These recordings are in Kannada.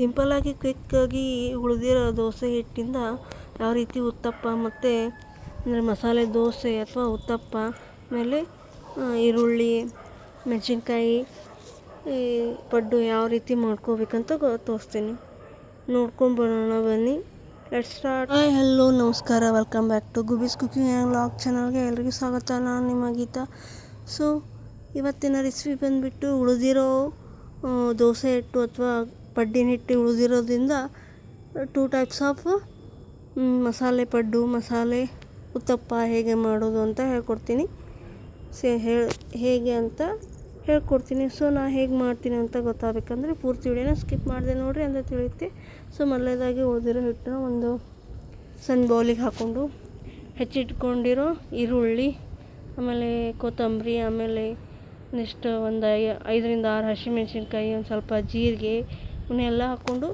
ಸಿಂಪಲ್ಲಾಗಿ ಕ್ವಿಕ್ಕಾಗಿ ಉಳಿದಿರೋ ದೋಸೆ ಹಿಟ್ಟಿಂದ ಯಾವ ರೀತಿ ಉತ್ತಪ್ಪ ಮತ್ತು ಅಂದರೆ ಮಸಾಲೆ ದೋಸೆ ಅಥವಾ ಉತ್ತಪ್ಪ ಆಮೇಲೆ ಈರುಳ್ಳಿ, ಮೆಣಸಿನ್ಕಾಯಿ, ಈ ಪಡ್ಡು ಯಾವ ರೀತಿ ಮಾಡ್ಕೋಬೇಕಂತ ಗೊ, ತೋರಿಸ್ತೀನಿ. ನೋಡ್ಕೊಂಡು ಬರೋಣ ಬನ್ನಿ. ಲೆಟ್ ಸ್ಟಾರ್ಟ್ ಹಾಯ್ ಹಲೋ ನಮಸ್ಕಾರ. Welcome back to ಗುಬೀಸ್ cooking and vlog ಚಾನಲ್ಗೆ ಎಲ್ರಿಗೂ ಸ್ವಾಗತ. ನಾನು ನಿಮ್ಮ ಗೀತಾ. ಸೊ ಇವತ್ತಿನ ರೆಸಿಪಿ ಬಂದುಬಿಟ್ಟು ಉಳಿದಿರೋ ದೋಸೆ ಹಿಟ್ಟು ಅಥವಾ ಪಡ್ಡಿನ ಹಿಟ್ಟು ಉಳಿದಿರೋದ್ರಿಂದ ಟೂ ಟೈಪ್ಸ್ ಆಫ್ ಮಸಾಲೆ ಪಡ್ಡು, ಮಸಾಲೆ ಉತ್ತಪ್ಪ ಹೇಗೆ ಮಾಡೋದು ಅಂತ ಹೇಳ್ಕೊಡ್ತೀನಿ. ಸೇ ಹೇಗೆ ಅಂತ ಹೇಳ್ಕೊಡ್ತೀನಿ. ಸೊ ನಾ ಹೇಗೆ ಮಾಡ್ತೀನಿ ಅಂತ ಗೊತ್ತಾಗಬೇಕಂದ್ರೆ ಪೂರ್ತಿ ವಿಡಿಯೋನ ಸ್ಕಿಪ್ ಮಾಡಿದೆ ನೋಡಿರಿ ಅಂತ ತಿಳಿಯುತ್ತೆ. ಸೊ ಮೊದಲೇದಾಗಿ ಉಳಿದಿರೋ ಹಿಟ್ಟನ್ನ ಒಂದು ಸಣ್ಣ ಬೌಲಿಗೆ ಹಾಕ್ಕೊಂಡು ಹೆಚ್ಚಿಟ್ಕೊಂಡಿರೋ ಈರುಳ್ಳಿ, ಆಮೇಲೆ ಕೊತ್ತಂಬರಿ, ಆಮೇಲೆ ನೆಕ್ಸ್ಟ್ ಒಂದು ಐದರಿಂದ ಆರು ಹಸಿಮೆಣ್ಸಿನ್ಕಾಯಿ, ಒಂದು ಸ್ವಲ್ಪ ಜೀರಿಗೆ ಇವನ್ನೆಲ್ಲ ಹಾಕ್ಕೊಂಡು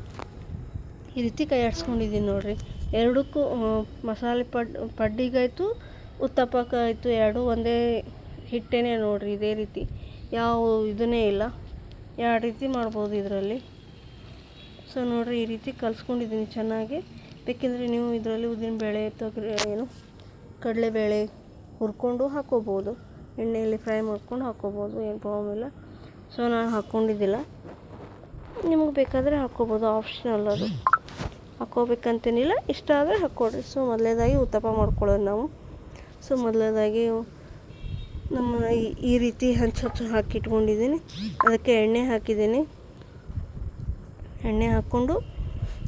ಈ ರೀತಿ ಕೈ ಆಡಿಸ್ಕೊಂಡಿದ್ದೀನಿ ನೋಡಿರಿ. ಎರಡಕ್ಕೂ ಮಸಾಲೆ ಪಡ್, ಪಡ್ಡಿಗಾಯಿತು, ಉತ್ತಪ್ಪಕ್ಕಾಯಿತು, ಎರಡೂ ಒಂದೇ ಹಿಟ್ಟೇನೆ ನೋಡಿರಿ ಇದೇ ರೀತಿ. ಯಾವ ಇದನ್ನೇ ಇಲ್ಲ. ಎರಡು ರೀತಿ ಮಾಡ್ಬೋದು ಇದರಲ್ಲಿ. ಸೊ ನೋಡಿರಿ ಈ ರೀತಿ ಕಲಿಸ್ಕೊಂಡಿದ್ದೀನಿ ಚೆನ್ನಾಗಿ. ಬೇಕೆಂದರೆ ನೀವು ಇದರಲ್ಲಿ ಉದ್ದಿನಬೇಳೆ ತೊಗರಿ ಏನು, ಕಡಲೆಬೇಳೆ ಹುರ್ಕೊಂಡು ಹಾಕ್ಕೋಬೋದು. ಎಣ್ಣೆಯಲ್ಲಿ ಫ್ರೈ ಮಾಡ್ಕೊಂಡು ಹಾಕ್ಕೋಬೋದು, ಏನು ಪ್ರಾಬ್ಲಮ್ ಇಲ್ಲ. ಸೊ ನಾನು ಹಾಕ್ಕೊಂಡಿದ್ದಿಲ್ಲ. ನಿಮಗೆ ಬೇಕಾದರೆ ಹಾಕ್ಕೋಬೋದು ಆಪ್ಷನಲ್ ಅದು. ಹಾಕ್ಕೋಬೇಕಂತೇನಿಲ್ಲ, ಇಷ್ಟ ಆದರೆ ಹಾಕ್ಕೊಡ್ರಿ. ಸೊ, ಮೊದಲೇದಾಗಿ ಉತ್ತಪ್ಪ ಮಾಡ್ಕೊಳ್ಳೋದು ನಾವು. ಸೊ, ಮೊದಲೇದಾಗಿ ನಮ್ಮ ಈ ರೀತಿ ಹಂಚು ಹಚ್ಚು ಹಾಕಿ ಇಟ್ಕೊಂಡಿದ್ದೀನಿ ಅದಕ್ಕೆ ಎಣ್ಣೆ ಹಾಕಿದ್ದೀನಿ. ಎಣ್ಣೆ ಹಾಕ್ಕೊಂಡು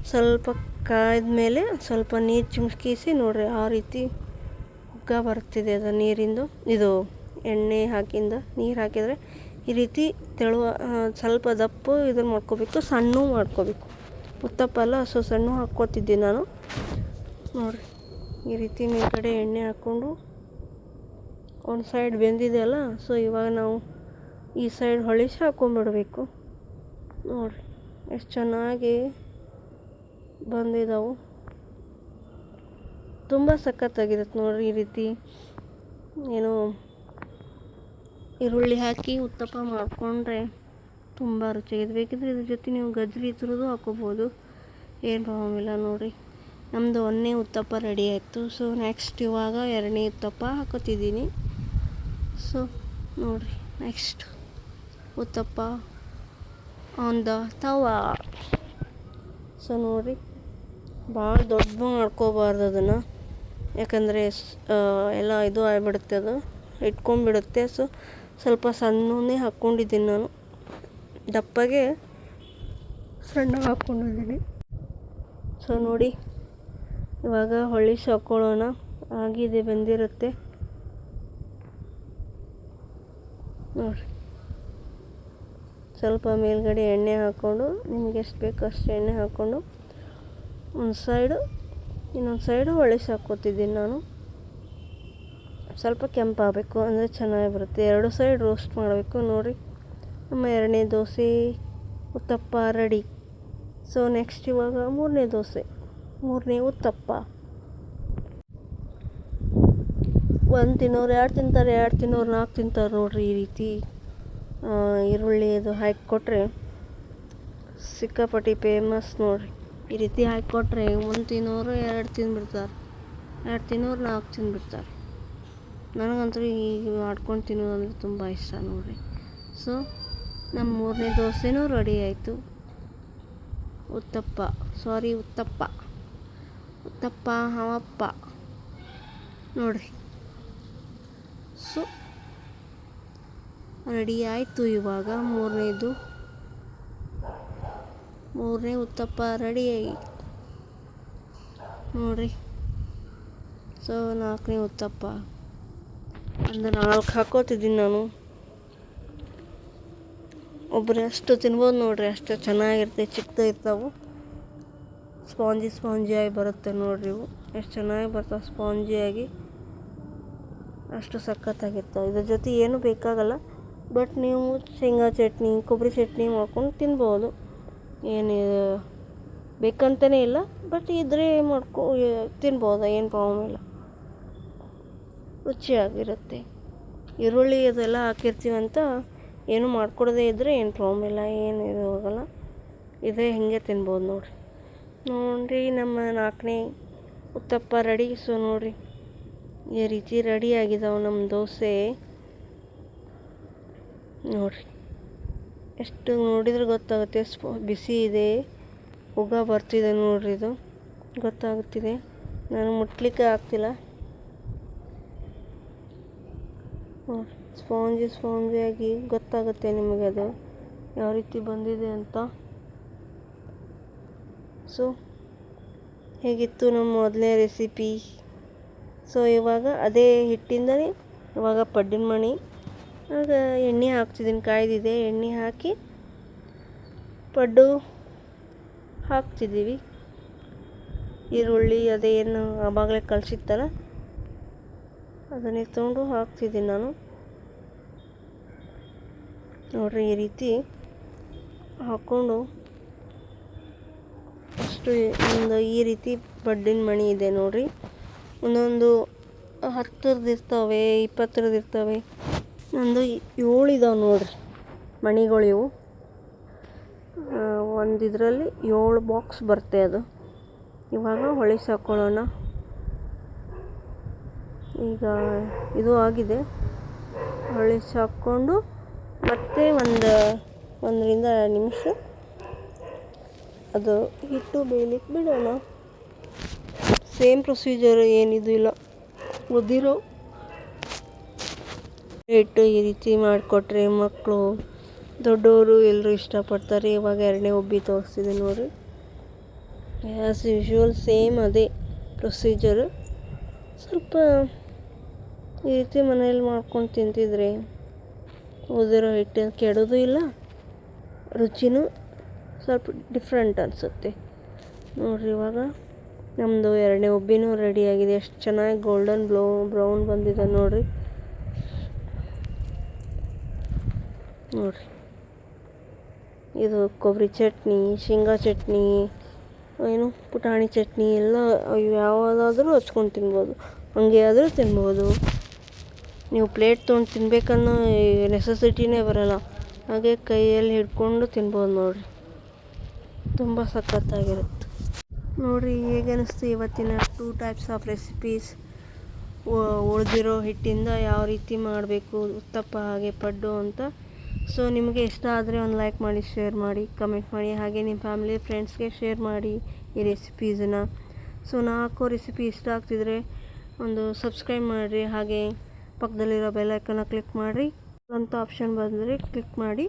ಸ್ವಲ್ಪ ಕಾಯ್ದ ಮೇಲೆ ಸ್ವಲ್ಪ ನೀರು ಚಿಮ್ಸ್ಕಿಸಿ, ನೋಡಿರಿ ಆ ರೀತಿ ಹುಗ್ಗ ಬರ್ತಿದೆ ಅದು ನೀರಿಂದು. ಇದು ಎಣ್ಣೆ ಹಾಕಿಂದ ನೀರು ಹಾಕಿದರೆ ರೀತಿ ತೆಳುವ ಸ್ವಲ್ಪ ದಪ್ಪ ಇದನ್ನು ಮಾಡ್ಕೊಬೇಕು, ಸಣ್ಣ ಮಾಡ್ಕೋಬೇಕು. ಉತ್ತಪ್ಪ ಅಲ್ಲ ಸೊ ಸಣ್ಣ ಹಾಕ್ಕೊತಿದ್ದೆ ನಾನು. ನೋಡಿರಿ, ಈ ರೀತಿ ಮೇಲ್ಗಡೆ ಎಣ್ಣೆ ಹಾಕ್ಕೊಂಡು ಒಂದು ಸೈಡ್ ಬೆಂದಿದೆ ಅಲ್ಲ, ಸೊ ಇವಾಗ ನಾವು ಈ ಸೈಡ್ ಹೊಳಿಸಿ ಹಾಕ್ಕೊಂಬಿಡ್ಬೇಕು ನೋಡಿರಿ, ಎಷ್ಟು ಚೆನ್ನಾಗಿ ಬಂದಿದ್ದಾವೆ ತುಂಬ ಸಖತ್ತಾಗಿರುತ್ತೆ ನೋಡಿರಿ ಈ ರೀತಿ. ಏನು ಈರುಳ್ಳಿ ಹಾಕಿ ಉತ್ತಪ್ಪ ಮಾಡಿಕೊಂಡ್ರೆ ತುಂಬ ರುಚಿಯಾಗಿದೆ. ಬೇಕಿದ್ರೆ ಇದ್ರ ಜೊತೆ ನೀವು ಗಜ್ಜರಿ ಇದ್ರದ್ದು ಹಾಕೋಬೋದು. ಏನು ಪ್ರಾಬ್ಲಮ್ ನೋಡಿರಿ. ನಮ್ಮದು ಒಂದನೇ ಉತ್ತಪ್ಪ ರೆಡಿ ಆಯಿತು. ಸೊ ನೆಕ್ಸ್ಟ್ ಇವಾಗ ಎರಡನೇ ಉತ್ತಪ್ಪ ಹಾಕೋತಿದ್ದೀನಿ. ಸೊ ನೋಡಿರಿ. Next uttappa on the tawa. So ನೋಡಿರಿ. ಭಾಳ ದೊಡ್ಡ ಮಾಡ್ಕೋಬಾರ್ದು ಅದನ್ನು. ಯಾಕಂದರೆ ಎಲ್ಲ ಇದು ಆಗಿಬಿಡುತ್ತೆ ಅದು. ಇಟ್ಕೊಂಡ್ಬಿಡುತ್ತೆ. ಸೊ ಸ್ವಲ್ಪ ಸಣ್ಣನೇ ಹಾಕ್ಕೊಂಡಿದ್ದೀನಿ ನಾನು. ದಪ್ಪಗೆ ಸಣ್ಣ ಹಾಕ್ಕೊಂಡಿದ್ದೀನಿ. ಸೊ ನೋಡಿ, ಇವಾಗ ಹೊಳ್ಳಿ ಹಾಕ್ಕೊಳ್ಳೋಣ ಆಗಿದೆ ಬಂದಿರುತ್ತೆ. ನೋಡಿರಿ. ಸ್ವಲ್ಪ ಮೇಲ್ಗಡೆ ಎಣ್ಣೆ ಹಾಕ್ಕೊಂಡು, ನಿಮ್ಗೆ ಎಷ್ಟು ಬೇಕು ಅಷ್ಟು ಎಣ್ಣೆ ಹಾಕ್ಕೊಂಡು, ಒಂದು ಸೈಡು ಇನ್ನೊಂದು ಸೈಡು ಹೊಳಿಸಿ ಹಾಕ್ಕೋತಿದ್ದೀನಿ ನಾನು. ಸ್ವಲ್ಪ ಕೆಂಪಾಗಬೇಕು, ಅಂದರೆ ಚೆನ್ನಾಗಿ ಬರುತ್ತೆ. ಎರಡು ಸೈಡ್ ರೋಸ್ಟ್ ಮಾಡಬೇಕು. ನೋಡಿ ನಮ್ಮ ಎರಡನೇ dosa uttappa ready. So next ಇವಾಗ ಮೂರನೇ ದೋಸೆ, ಮೂರನೇ ಉತ್ತಪ್ಪ. ಒಂದು ತಿನ್ನೋರು, ಎರಡು ತಿಂತಾರೆ, ಎರಡು ತಿನ್ನೋರು, ನಾಲ್ಕು ತಿಂತಾರೆ ನೋಡ್ರಿ ಈ ರೀತಿ. ಈರುಳ್ಳಿ ಅದು ಹಾಕಿ ಕೊಟ್ಟರೆ ಸಿಕ್ಕಾಪಟ್ಟಿ ಫೇಮಸ್ ನೋಡಿರಿ. ಈ ರೀತಿ ಹಾಕಿ ಕೊಟ್ಟರೆ ಒಂದು ತಿನ್ನೋರು, ಎರಡು ತಿಂದ್ಬಿಡ್ತಾರೆ. ಎರಡು ತಿನ್ನೋರು, ನಾಲ್ಕು ತಿಂದ್ಬಿಡ್ತಾರೆ. ನನಗಂತೂ ಹೀಗೆ ಮಾಡ್ಕೊಂಡು ತಿನ್ನೋದು ಅಂದರೆ ತುಂಬ ಇಷ್ಟ ನೋಡಿರಿ. ಸೊ ನಮ್ಮ ಮೂರನೇ ದೋಸೆನೂ ರೆಡಿ ಆಯಿತು. ಉತ್ತಪ್ಪ ಸಾರಿ ಉತ್ತಪ್ಪ. ಉತ್ತಪ್ಪ, ಹವಪ್ಪ. ನೋಡಿರಿ. ಸೊ ರೆಡಿ ಆಯಿತು ಇವಾಗ ಮೂರನೇದು. ಮೂರನೇ ಉತ್ತಪ್ಪ ರೆಡಿ ನೋಡಿರಿ. ಸೊ ನಾಲ್ಕನೇ ಉತ್ತಪ್ಪ. ಒಂದು ನಾಲ್ಕು ಹಾಕೋತಿದ್ದೀನಿ ನಾನು. ಒಬ್ಬರು ಅಷ್ಟು ತಿನ್ಬೋದು ನೋಡ್ರಿ, ಅಷ್ಟು ಚೆನ್ನಾಗಿರುತ್ತೆ, ಚಿಕ್ಕದ ಇರ್ತಾವೆ. ಸ್ಪಾಂಜಿ ಸ್ಪಾಂಜಿಯಾಗಿ ಬರುತ್ತೆ ನೋಡ್ರಿ ಇವು. ಎಷ್ಟು ಚೆನ್ನಾಗಿ ಬರ್ತಾವೆ ಸ್ಪಾಂಜಿಯಾಗಿ ಅಷ್ಟು ಸಖತ್ತಾಗಿರ್ತಾವೆ. ಇದ್ರ ಜೊತೆ ಏನು ಬೇಕಾಗಲ್ಲ. ಬಟ್ ನೀವು ಶೇಂಗಾ ಚಟ್ನಿ, ಕೊಬ್ಬರಿ ಚಟ್ನಿ ಮಾಡ್ಕೊಂಡು ತಿನ್ಬೋದು. ಏನು ಬೇಕಂತಲೇ ಇಲ್ಲ. ಬಟ್ ಇದ್ರೆ ಮಾಡ್ಕೊ, ತಿನ್ಬೋದು, ಏನು ಪ್ರಾಬ್ಲಮ್ ಇಲ್ಲ. ರುಚಿಯಾಗಿರುತ್ತೆ. ಈರುಳ್ಳಿ ಅದೆಲ್ಲ ಹಾಕಿರ್ತೀವಂತ ಏನು ಮಾಡ್ಕೊಡದೇ ಇದ್ದರೆ ಏನು ಪ್ರಾಬ್ಲಮ್ ಇಲ್ಲ, ಏನು ಇದು ಹೋಗಲ್ಲ ಇದೇ ಹಿಂಗೆ ತಿನ್ಬೋದು ನೋಡಿರಿ. ನೋಡಿರಿ ನಮ್ಮ ನಾಲ್ಕನೇ ಉತ್ತಪ್ಪ ರೆಡಿ. ಸೊ ನೋಡಿರಿ, ಈ ರೀತಿ ರೆಡಿ ಆಗಿದಾವೆ ನಮ್ಮ ದೋಸೆ. ನೋಡಿರಿ, ಎಷ್ಟು ನೋಡಿದ್ರೆ ಗೊತ್ತಾಗುತ್ತೆ. ಸ್ಪೋ, ಬಿಸಿ ಇದೆ. ಉಗ ಬರ್ತಿದೆ ನೋಡಿರಿ ಇದು. ಗೊತ್ತಾಗುತ್ತಿದೆ. ನಾನು ಮುಟ್ಲಿಕ್ಕೆ ಆಗ್ತಿಲ್ಲ. ಸ್ಪಾಂಜಿ ಸ್ಪಾಂಜಿಯಾಗಿ ಗೊತ್ತಾಗುತ್ತೆ ನಿಮಗೆ ಅದು. ಯಾವ ರೀತಿ ಬಂದಿದೆ ಅಂತ. ಸೊ ಹೇಗಿತ್ತು ನಮ್ಮ ಮೊದಲನೇ ರೆಸಿಪಿ ಸೊ ಇವಾಗ ಅದೇ ಹಿಟ್ಟಿಂದಲೇ ಇವಾಗ ಪಡ್ಡಿನ ಮಣಿ ಆಗ ಎಣ್ಣೆ ಹಾಕ್ತಿದ್ದೀನಿ, ಕಾಯ್ದಿದೆ. ಎಣ್ಣೆ ಹಾಕಿ ಪಡ್ಡು ಹಾಕ್ತಿದ್ದೀವಿ. ಈರುಳ್ಳಿ, ಅದೇನು ಆವಾಗಲೇ ಕಲಸಿತ್ತಲ್ಲ? ಅದನ್ನೇ ತೊಗೊಂಡು ಹಾಕ್ತಿದ್ದೀನಿ ನಾನು. ನೋಡಿರಿ, ಈ ರೀತಿ ಹಾಕ್ಕೊಂಡು ಅಷ್ಟು ಒಂದು ಈ ರೀತಿ ಬಡ್ಡಿನ ಮಣಿ ಇದೆ ನೋಡಿರಿ. ಒಂದೊಂದು ಹತ್ತರದ್ದು ಇರ್ತವೆ ಇಪ್ಪತ್ತರದ್ದು ಇರ್ತವೆ, ಒಂದು ಏಳು ಇದಾವೆ ನೋಡಿರಿ ಮಣಿಗಳು ಇವು. ಒಂದು ಇದರಲ್ಲಿ ಏಳು ಬಾಕ್ಸ್ ಬರುತ್ತೆ ಅದು. ಇವಾಗ ಹೊಳಿಸಾಕೊಳ್ಳೋಣ ಈಗ ಇದು ಆಗಿದೆ. ಹೊಳಿಸಿ ಹಾಕ್ಕೊಂಡು ಮತ್ತೆ ಒಂದು ಒಂದರಿಂದ ನಿಮಿಷ. ಅದು ಹಿಟ್ಟು ಬೇಯಲಿಕ್ಕೆ ಬಿಡೋಣ. ಸೇಮ್ ಪ್ರೊಸೀಜರ್ ಏನಿದು ಇಲ್ಲ. ಉದಿರೋ ಹಿಟ್ಟು ಈ ರೀತಿ ಮಾಡಿಕೊಟ್ರೆ ಮಕ್ಕಳು, ದೊಡ್ಡವರು ಎಲ್ಲರೂ ಇಷ್ಟಪಡ್ತಾರೆ. ಇವಾಗ ಎರಡನೇ ಒಬ್ಬಿ ತೋರಿಸ್ತಿದೆ ನೋಡಿ. ಆ್ಯಸ್ ಯೂಶ್ವಲ್ ಸೇಮ್ ಅದೇ ಪ್ರೊಸೀಜರ್ ಸ್ವಲ್ಪ ಈ ರೀತಿ ಮನೆಯಲ್ಲಿ ಮಾಡ್ಕೊಂಡು ತಿಂತಿದ್ರೆ ಉದಿರೋ ಹಿಟ್ಟೇನು ಕೆಡೋದು ಇಲ್ಲ, ರುಚಿನೂ ಸ್ವಲ್ಪ ಡಿಫ್ರೆಂಟ್ ಅನಿಸುತ್ತೆ. ನೋಡಿರಿ ಇವಾಗ ನಮ್ಮದು ಎರಡನೇ ಒಬ್ಬಿನೂ ರೆಡಿಯಾಗಿದೆ ಎಷ್ಟು ಚೆನ್ನಾಗಿ ಗೋಲ್ಡನ್ ಬ್ಲೌ ಬ್ರೌನ್ ಬಂದಿದೆ ನೋಡಿರಿ. ನೋಡಿರಿ. ಇದು ಕೊಬ್ಬರಿ ಚಟ್ನಿ, ಶೇಂಗಾ ಚಟ್ನಿ, ಏನು ಪುಟಾಣಿ ಚಟ್ನಿ, ಎಲ್ಲ ಯಾವುದಾದ್ರೂ ಹಚ್ಕೊಂಡು ತಿನ್ಬೋದು. ಹಂಗೆ ಆದರೂ ತಿನ್ಬೋದು. ನೀವು ಪ್ಲೇಟ್ ತೊಗೊಂಡು ತಿನ್ಬೇಕನ್ನೋ ನೆಸೆಸಿಟಿನೇ ಬರೋಲ್ಲ. ಹಾಗೆ ಕೈಯಲ್ಲಿ ಹಿಡ್ಕೊಂಡು ತಿನ್ಬೋದು ನೋಡಿರಿ. ತುಂಬ ಸಖತ್ತಾಗಿರುತ್ತೆ. ನೋಡಿರಿ ಹೇಗೆ ಅನ್ನಿಸ್ತು ಇವತ್ತಿನ ಟೂ ಟೈಪ್ಸ್ ಆಫ್ ರೆಸಿಪೀಸ್ ಉಳಿದಿರೋ ಹಿಟ್ಟಿಂದ ಯಾವ ರೀತಿ ಮಾಡಬೇಕು, ಉತ್ತಪ್ಪ ಹಾಗೆ ಪಡ್ಡು ಅಂತ. ಸೊ ನಿಮಗೆ ಇಷ್ಟ ಆದರೆ ಒಂದು ಲೈಕ್ ಮಾಡಿ ಶೇರ್ ಮಾಡಿ ಕಮೆಂಟ್ ಮಾಡಿ. ಹಾಗೆ ನಿಮ್ಮ ಫ್ಯಾಮಿಲಿ ಫ್ರೆಂಡ್ಸ್ಗೆ ಶೇರ್ ಮಾಡಿ ಈ ರೆಸಿಪೀಸನ್ನ ಸೊ ನಾಲ್ಕು ರೆಸಿಪಿ ಇಷ್ಟ ಆಗ್ತಿದ್ರೆ ಒಂದು ಸಬ್ಸ್ಕ್ರೈಬ್ ಮಾಡಿರಿ. ಹಾಗೆ ಪಕ್ಕದಲ್ಲಿರೋ ಬೆಲ್ಲೈಕನ್ನ ಕ್ಲಿಕ್ ಮಾಡಿ ಅಂತ ಆಪ್ಷನ್ ಬಂದರೆ ಕ್ಲಿಕ್ ಮಾಡಿ.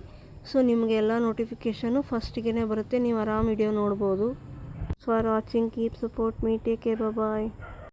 ಸೊ ನಿಮಗೆ ಎಲ್ಲ ನೋಟಿಫಿಕೇಷನು ಫಸ್ಟಿಗೆ ಬರುತ್ತೆ. ನೀವು ಆರಾಮ್ ವಿಡಿಯೋ ನೋಡ್ಬೋದು. For watching keep support me take care bye